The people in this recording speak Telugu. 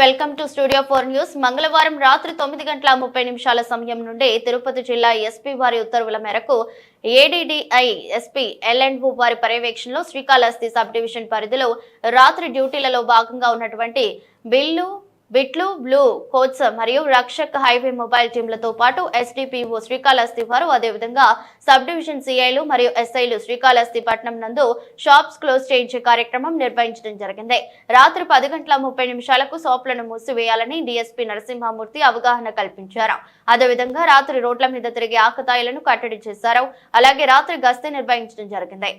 Welcome to studio four news. మంగళవారం రాత్రి తొమ్మిది గంటల ముప్పై నిమిషాల సమయం నుండి తిరుపతి జిల్లా ఎస్పీ వారి ఉత్తర్వుల మేరకు ఏడీడీఐ ఎస్పీ ఎల్ఎండ్ వారి పర్యవేక్షణలో శ్రీకాళహస్తి సబ్ డివిజన్ పరిధిలో రాత్రి డ్యూటీలలో భాగంగా ఉన్నటువంటి బిల్లు బిట్లు బ్లూ కోచ్ మరియు రక్షక్ హైవే మొబైల్ టీంలతో పాటు ఎస్డిపిఓ శ్రీకాళహస్తి వారు అదేవిధంగా సబ్ డివిజన్ సిఐలు మరియు ఎస్ఐలు శ్రీకాళహస్తి పట్టణం నందు షాప్స్ క్లోజ్ చేయించే కార్యక్రమం నిర్వహించడం జరిగింది. రాత్రి పది గంటల ముప్పై నిమిషాలకు షాపులను మూసివేయాలని డీఎస్పీ నరసింహమూర్తి అవగాహన కల్పించారు. అదేవిధంగా రాత్రి రోడ్ల మీద తిరిగే ఆకతాయిలను కట్టడి చేశారు. అలాగే రాత్రి గస్తీ నిర్వహించడం జరిగింది.